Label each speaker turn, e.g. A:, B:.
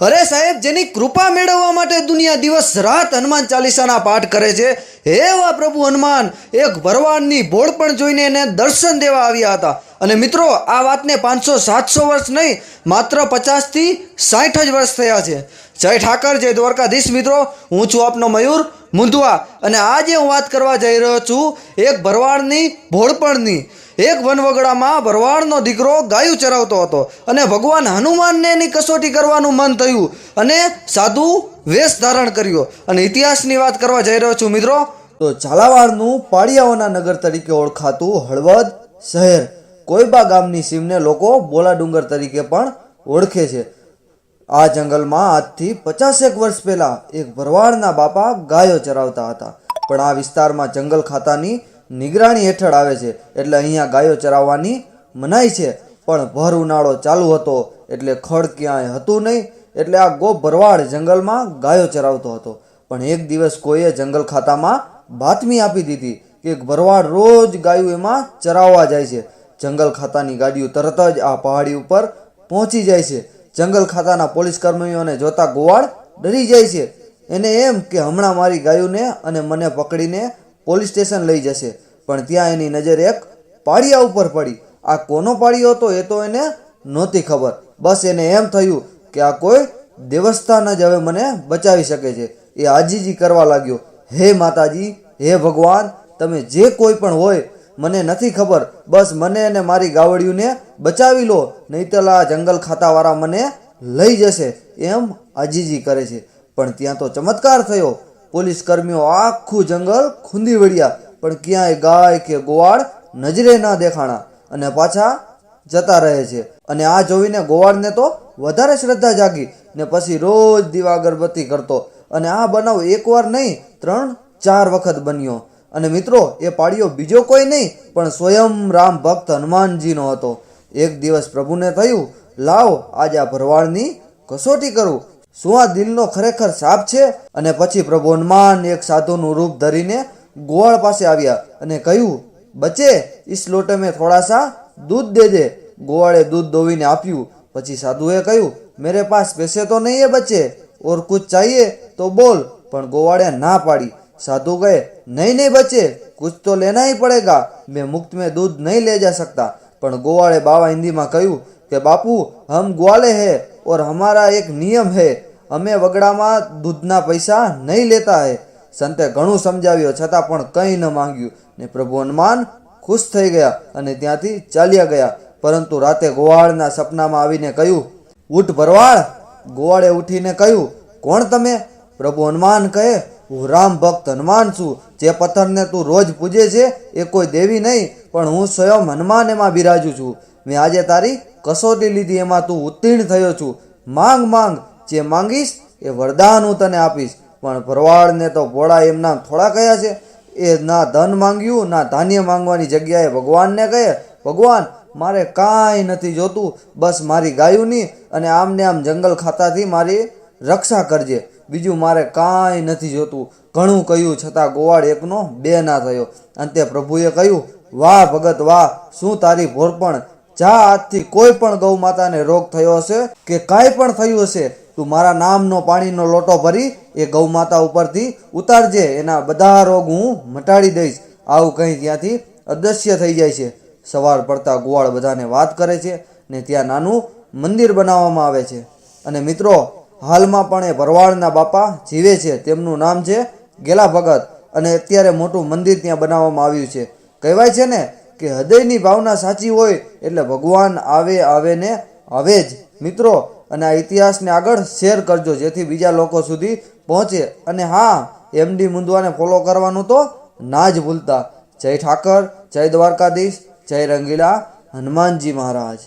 A: અરે સાહેબ, જેની કૃપા મેળવવા માટે દુનિયા દિવસ રાત હનુમાન ચાલીસાના પાઠ કરે છે એવા પ્રભુ હનુમાન, એક ભરવાડની ભોળ પણ જોઈને એને દર્શન દેવા આવ્યા હતા. અને મિત્રો, આ વાતને પાંચસો, સાતસો વર્ષ નહીં, માત્ર પચાસથી સાઠ જ વર્ષ થયા છે. જય ઠાકર, જય દ્વારકાધીશ મિત્રો. હું છું આપનો મયુર મુંદવા અને આજે હું વાત કરવા જઈ રહ્યો છું એક ભરવાડની ભોળપણની એક વનવગડામાં ભરવાડનો દીકરો ગાયું ચરાવતો હતો અને ભગવાન હનુમાનને એની કસોટી કરવાનું મન થયું અને સાધુ વેશ ધારણ કર્યો. અને ઇતિહાસની વાત કરવા જઈ રહ્યો છું મિત્રો, તો ઝાલાવાડનું પાળિયાઓના નગર તરીકે ઓળખાતું હળવદ શહેર. કોઈબા ગામની સીમને લોકો બોલા ડુંગર તરીકે પણ ઓળખે છે. આ જંગલમાં આજથી પચાસેક વર્ષ પહેલા એક ભરવાડના બાપા ગાયો ચરાવતા હતા. પણ આ વિસ્તારમાં જંગલ ખાતાની નિગરાણી હેઠળ આવે છે. એટલે અહીંયા ગાયો ચરાવવાની મનાઈ છે. પણ ભર ઉનાળો ચાલુ હતો એટલે ખડ ક્યાંય હતું નહીં. એટલે આ ગો ભરવાડ જંગલમાં ગાયો ચરાવતો હતો. પણ એક દિવસ કોઈએ જંગલ ખાતામાં બાતમી આપી દીધી કે ભરવાડ રોજ ગાયો એમાં ચરાવવા જાય છે. જંગલ ખાતાની ગાડીઓ તરત જ આ પહાડી ઉપર પહોંચી જાય છે. જંગલ ખાતાના પોલીસ કર્મીઓને જોતા ગોવાળ ડરી જાય છે. એને એમ કે હમણાં મારી ગાયોને અને મને પકડીને પોલીસ સ્ટેશન લઈ જશે. પણ ત્યાં એની નજર એક પાળિયા ઉપર પડી. આ કોનો પાળિયો હતો એ તો એને નહોતી ખબર. બસ એને એમ થયું કે આ કોઈ દેવસ્થાન જ હવે મને બચાવી શકે છે. એ આજીજી કરવા લાગ્યો. હે માતાજી, હે ભગવાન, તમે જે કોઈ પણ હોય, મને નથી ખબર. બસ મને અને મારી ગાવડિયુંને બચાવી લો, નહીતર આ જંગલ ખાતાવાળા મને લઈ જશે. એમ આજીજી કરે છે. પણ ત્યાં તો ચમત્કાર થયો. પોલીસ કર્મીઓ આખું જંગલ ખૂંદી વળ્યા. પણ ક્યાંય ગાય કે ગોવાળ નજરે ના દેખાણા અને પાછા જતા રહે છે. અને આ જોઈને ગોવાળને તો વધારે શ્રદ્ધા જાગી ને પછી રોજ દીવા અગરબત્તી કરતો. અને આ બનાવ એકવાર નહીં, ત્રણ, ચાર વખત બન્યો. અને મિત્રો, એ પાડ્યો બીજો કોઈ નહીં, પણ સ્વયં રામ ભક્ત હનુમાનજીનો હતો. એક દિવસ પ્રભુને થયું, લાવ, આજે આ ભરવાડની કસોટી કરું. શું આ દિલનો ખરેખર સાપ છે? અને પછી પ્રભુ હનુમાન એક સાધુનું રૂપ ધરીને ગોળ પાસે આવ્યા અને કહ્યું, બચે, ઈસ લોટે મેં થોડા સા દૂધ દેજે દે. ગોળે દૂધ દોવીને આપ્યું. પછી સાધુએ કહ્યું, મેરે પાસ પૈસે તો નહીં એ બચે, ઓર કુછ ચાહીએ તો બોલ. પણ ગોવાળે ના પાડી. સાધુ કહે, નહીં નહીં બચે, કુછ તો લેના હી પડેગા, મેં મુક્ત મેં દૂધ નહીં લે જા સકતા પણ ગોવાળે બાવા હિન્દીમાં કહ્યું કે, બાપુ, હમ ગ્વાલે હે, ઓર હમારા એક નિયમ હે અમે વગડામાં દૂધના પૈસા નહીં લેતા હે. સંતે ઘણું સમજાવ્યો, છતાં પણ કંઈ ન માંગ્યું. ને પ્રભુ હનુમાન ખુશ થઈ ગયા અને ત્યાંથી ચાલ્યા ગયા. પરંતુ રાતે ગોવાળના સપનામાં આવીને કહ્યું, ઉઠ ભરવાડ. ગોવાળે ઉઠીને કહ્યું, કોણ તમે? પ્રભુ હનુમાન કહે, હું રામ ભક્ત હનુમાન છું. જે પથ્થરને તું રોજ પૂજે છે એ કોઈ દેવી નહીં, પણ હું સ્વયં હનુમાન એમાં બિરાજું છું. મેં આજે તારી કસોટી લીધી, એમાં તું ઉત્તીર્ણ થયો છું. માંગ માંગ. જે માંગીશ એ વરદાન હું તને આપીશ. પણ ભરવાડને તો ભોળા એમના થોડા કયા છે. એ ના ધન માંગ્યું, ના ધાન્ય માંગવાની જગ્યાએ ભગવાનને કહે, ભગવાન, મારે કાંઈ નથી જોતું. બસ મારી ગાયુંની અને આમને આમ જંગલ ખાતાથી મારી રક્ષા કરજે. બીજું મારે કાંઈ નથી જોતું. ઘણું કહ્યું, છતાં ગોવાળ એકનો બે ના થયો. અંતે પ્રભુએ કહ્યું, વાહ ભગત, વાહ, શું તારી ભોરપણ જા આજથી કોઈ પણ ગૌ માતાને રોગ થયો હશે કે કાંઈ પણ થયું હશે? તું મારા નામનો પાણીનો લોટો ભરી એ ગૌ માતા ઉપરથી ઉતારજે, એના બધા રોગ હું મટાડી દઈશ. આવું કંઈ ત્યાંથી અદૃશ્ય થઈ જાય છે. સવાર પડતા ગોવાળ બધાને વાત કરે છે ને ત્યાં નાનું મંદિર બનાવવામાં આવે છે. અને મિત્રો, હાલમાં પણ એ ભરવાડના બાપા જીવે છે. તેમનું નામ છે ગેલા ભગત. અને અત્યારે મોટું મંદિર ત્યાં બનાવવામાં આવ્યું છે. કહેવાય છે ને કે હૃદયની ભાવના સાચી હોય એટલે ભગવાન આવે આવે ને આવે જ. મિત્રો અને આ ઇતિહાસને આગળ શેર કરજો, જેથી બીજા લોકો સુધી પહોંચે. અને હા એમડી મુંદવાને ફોલો કરવાનું તો ના જ ભૂલતા. જય ઠાકર, જય દ્વારકાધીશ, જય રંગીલા, હનુમાનજી મહારાજ.